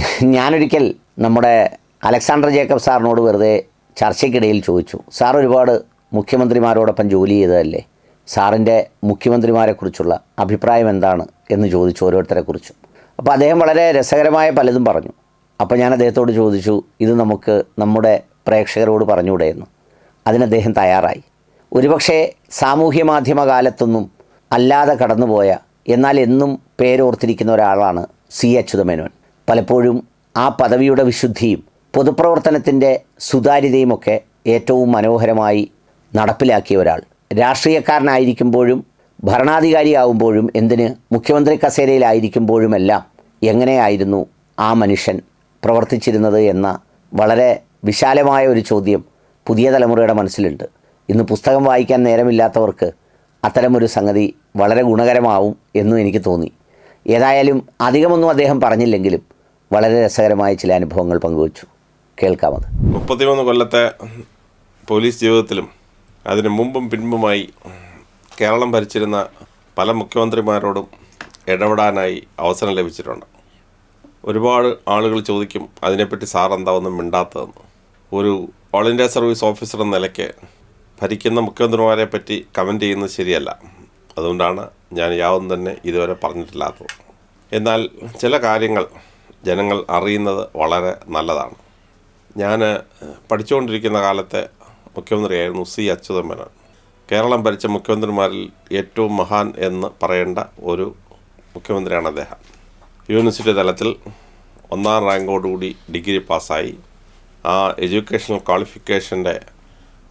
ഞാനൊരിക്കൽ നമ്മുടെ Alexander Jacob സാറിനോട് വെറുതെ ചർച്ചയ്ക്കിടയിൽ ചോദിച്ചു. സാർ ഒരുപാട് മുഖ്യമന്ത്രിമാരോടൊപ്പം ജോലി ചെയ്തതല്ലേ? സാറിന്റെ മുഖ്യമന്ത്രിമാരെക്കുറിച്ചുള്ള അഭിപ്രായം എന്താണ് എന്ന് ചോദിച്ചു ഓരോരുത്തരെ കുറിച്ചും അപ്പോൾ അദ്ദേഹം വളരെ രസകരമായ പലതും പറഞ്ഞു. അപ്പോൾ ഞാൻ അദ്ദേഹത്തോട് ചോദിച്ചു ഇത് നമുക്ക് നമ്മുടെ പ്രേക്ഷകരോട് പറഞ്ഞുകൂടെ എന്ന് അതിന് അദ്ദേഹം തയ്യാറായി. ഒരുപക്ഷെ സാമൂഹ്യ മാധ്യമ കാലത്തൊന്നും അല്ലാതെ കടന്നുപോയ എന്നാൽ എന്നും പേരോർത്തിരിക്കുന്ന ഒരാളാണ് സി. അച്യുതമേനോൻ പലപ്പോഴും ആ പദവിയുടെ വിശുദ്ധിയും പൊതുപ്രവർത്തനത്തിന്റെ സുതാര്യതയുമൊക്കെ ഏറ്റവും മനോഹരമായി നടപ്പിലാക്കിയ ഒരാൾ. രാഷ്ട്രീയക്കാരനായിരിക്കുമ്പോഴും ഭരണാധികാരിയാവുമ്പോഴും എന്തിന് മുഖ്യമന്ത്രി കസേരയിലായിരിക്കുമ്പോഴുമെല്ലാം എങ്ങനെയായിരുന്നു ആ മനുഷ്യൻ പ്രവർത്തിച്ചിരുന്നത് എന്ന വളരെ വിശാലമായ ഒരു ചോദ്യം പുതിയ തലമുറയുടെ മനസ്സിലുണ്ട്. ഇന്ന് പുസ്തകം വായിക്കാൻ നേരമില്ലാത്തവർക്ക് അത്തരമൊരു സംഗതി വളരെ ഗുണകരമാവും എന്നും എനിക്ക് തോന്നി. ഏതായാലും അധികമൊന്നും അദ്ദേഹം പറഞ്ഞില്ലെങ്കിലും വളരെ രസകരമായ ചില അനുഭവങ്ങൾ പങ്കുവച്ചു. കേൾക്കാമത് മുപ്പത്തിമൂന്ന് കൊല്ലത്തെ പോലീസ് ജീവിതത്തിലും അതിന് മുമ്പും പിൻപുമായി കേരളം ഭരിച്ചിരുന്ന പല മുഖ്യമന്ത്രിമാരോടും ഇടപെടാനായി അവസരം ലഭിച്ചിട്ടുണ്ട്. ഒരുപാട് ആളുകൾ ചോദിക്കും അതിനെപ്പറ്റി സാർ എന്താ ഒന്നും മിണ്ടാത്തതെന്ന്. ഒരു ഓൾ ഇന്ത്യ സർവീസ് ഓഫീസർ എന്ന നിലയ്ക്ക് ഭരിക്കുന്ന മുഖ്യമന്ത്രിമാരെ പറ്റി കമന്റ് ചെയ്യുന്നത് ശരിയല്ല. അതുകൊണ്ടാണ് ഞാൻ യാതൊന്നും തന്നെ ഇതുവരെ പറഞ്ഞിട്ടില്ലാത്തത്. എന്നാൽ ചില കാര്യങ്ങൾ ജനങ്ങൾ അറിയുന്നത് വളരെ നല്ലതാണ്. ഞാൻ പഠിച്ചുകൊണ്ടിരിക്കുന്ന കാലത്തെ മുഖ്യമന്ത്രിയായിരുന്നു സി അച്യുതമേനോൻ. കേരളം ഭരിച്ച മുഖ്യമന്ത്രിമാരിൽ ഏറ്റവും മഹാൻ എന്ന് പറയേണ്ട ഒരു മുഖ്യമന്ത്രിയാണ് അദ്ദേഹം. യൂണിവേഴ്സിറ്റി തലത്തിൽ ഒന്നാം റാങ്കോടുകൂടി ഡിഗ്രി പാസ്സായി. ആ എഡ്യൂക്കേഷണൽ ക്വാളിഫിക്കേഷന്റെ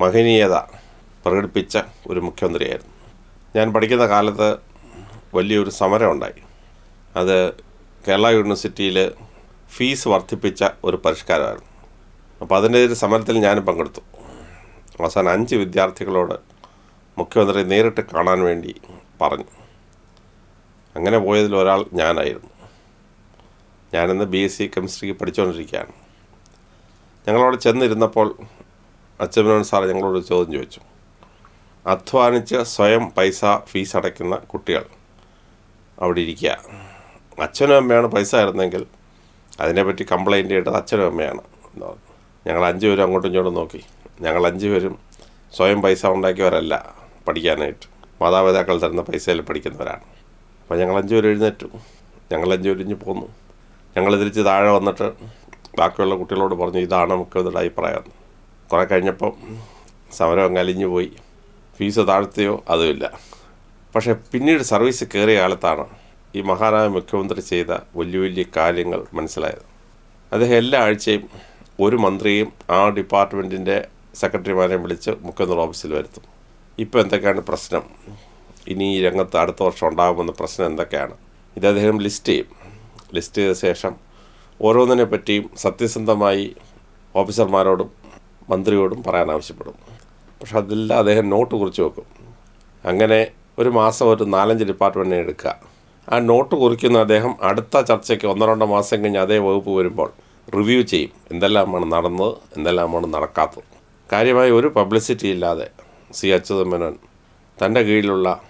മഹനീയത പ്രകടിപ്പിച്ച ഒരു മുഖ്യമന്ത്രിയായിരുന്നു. ഞാൻ പഠിക്കുന്ന കാലത്ത് വലിയൊരു സമരം ഉണ്ടായി അത് കേരള യൂണിവേഴ്സിറ്റിയിൽ ഫീസ് വർദ്ധിപ്പിച്ച ഒരു പരിഷ്കാരമായിരുന്നു. അപ്പോൾ അതിന്റെ ഒരു സമരത്തിൽ ഞാനും പങ്കെടുത്തു. അവസാനം അഞ്ച് വിദ്യാർത്ഥികളോട് മുഖ്യമന്ത്രി നേരിട്ട് കാണാൻ വേണ്ടി പറഞ്ഞു. അങ്ങനെ പോയതിൽ ഒരാൾ ഞാനായിരുന്നു. ഞാനിന്ന് ബി എസ് സി കെമിസ്ട്രിക്ക് പഠിച്ചുകൊണ്ടിരിക്കുകയാണ്. ഞങ്ങളവിടെ ചെന്നിരുന്നപ്പോൾ അച്ഛനോൻ സാർ ഞങ്ങളോട് ചോദ്യം ചോദിച്ചു. അധ്വാനിച്ച് സ്വയം പൈസ ഫീസ് അടയ്ക്കുന്ന കുട്ടികൾ അവിടെ ഇരിക്കുക. അച്ഛനും അമ്മയാണ് പൈസ ആയിരുന്നെങ്കിൽ അതിനെപ്പറ്റി കംപ്ലൈന്റ് ചെയ്തത് അച്ഛനും അമ്മയാണ്. ഞങ്ങൾ അഞ്ച് പേരും അങ്ങോട്ടും ഇങ്ങോട്ടും നോക്കി. ഞങ്ങൾ അഞ്ച് പേരും സ്വയം പൈസ ഉണ്ടാക്കിയവരല്ല പഠിക്കാനായിട്ട്. മാതാപിതാക്കൾ തരുന്ന പൈസയിൽ പഠിക്കുന്നവരാണ്. അപ്പോൾ ഞങ്ങൾ അഞ്ച് പേര് എഴുന്നേറ്റു. ഞങ്ങൾ അഞ്ച് പേര് ഇഞ്ഞ് പോന്നു. ഞങ്ങൾ തിരിച്ച് താഴെ വന്നിട്ട് ബാക്കിയുള്ള കുട്ടികളോട് പറഞ്ഞു ഇതാണ് മുഖ്യമന്ത്രിയുടെ അഭിപ്രായം. കുറേ കഴിഞ്ഞപ്പം സമരം അലിഞ്ഞു പോയി. ഫീസ് താഴ്ത്തിയോ അതുമില്ല. പക്ഷേ പിന്നീട് സർവീസ് കയറിയ കാലത്താണ് ഈ മഹാനായ മുഖ്യമന്ത്രി ചെയ്ത വലിയ വലിയ കാര്യങ്ങൾ മനസ്സിലായത്. അദ്ദേഹം എല്ലാ ആഴ്ചയും ഒരു മന്ത്രിയും ആ ഡിപ്പാർട്ട്മെന്റിന്റെ സെക്രട്ടറിമാരെയും വിളിച്ച് മുഖ്യമന്ത്രി ഓഫീസിൽ വരുത്തും. ഇപ്പോൾ എന്തൊക്കെയാണ് പ്രശ്നം? ഇനി ഈ രംഗത്ത് അടുത്ത വർഷം ഉണ്ടാകുമെന്ന പ്രശ്നം എന്തൊക്കെയാണ്? ഇത് അദ്ദേഹം ലിസ്റ്റ് ചെയ്യും. ലിസ്റ്റ് ചെയ്ത ശേഷം ഓരോന്നിനെ പറ്റിയും സത്യസന്ധമായി ഓഫീസർമാരോടും മന്ത്രിയോടും പറയാൻ ആവശ്യപ്പെടും. പക്ഷെ അതെല്ലാം അദ്ദേഹം നോട്ട് കുറിച്ച് വെക്കും. അങ്ങനെ ഒരു മാസം ഒരു നാലഞ്ച് ഡിപ്പാർട്ട്മെന്റിനെ എടുക്കുക. ആ നോട്ട് കുറിക്കുന്ന അദ്ദേഹം അടുത്ത ചർച്ചയ്ക്ക് ഒന്നോ രണ്ടോ മാസം കഴിഞ്ഞ് അതേ വകുപ്പ് വരുമ്പോൾ റിവ്യൂ ചെയ്യും. എന്തെല്ലാമാണ് നടന്നത് എന്തെല്ലാമാണ് നടക്കാത്തത്. കാര്യമായി ഒരു പബ്ലിസിറ്റി ഇല്ലാതെ സി അച്യുതമേനോൻ തന്റെ കീഴിലുള്ള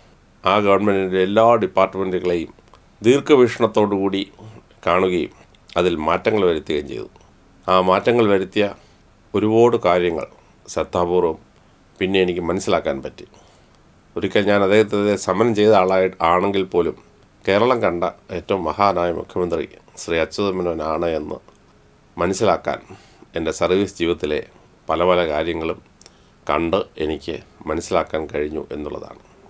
ആ ഗവൺമെന്റിന്റെ എല്ലാ ഡിപ്പാർട്ട്മെന്റുകളെയും ദീർഘവീക്ഷണത്തോടുകൂടി കാണുകയും അതിൽ മാറ്റങ്ങൾ വരുത്തുകയും ചെയ്തു. ആ മാറ്റങ്ങൾ വരുത്തിയ ഒരുപാട് കാര്യങ്ങൾ ശ്രദ്ധാപൂർവം പിന്നെ എനിക്ക് മനസ്സിലാക്കാൻ പറ്റി. ഒരിക്കൽ ഞാൻ അദ്ദേഹത്തെ സമരം ചെയ്ത ആളായി ആണെങ്കിൽ പോലും കേരളം കണ്ട ഏറ്റവും മഹാനായ മുഖ്യമന്ത്രി ശ്രീ അച്യുതമേനോനാണ് എന്ന് മനസ്സിലാക്കാൻ എന്റെ സർവീസ് ജീവിതത്തിലെ പല പല കാര്യങ്ങളും കണ്ട് എനിക്ക് മനസ്സിലാക്കാൻ കഴിഞ്ഞു എന്നുള്ളതാണ്.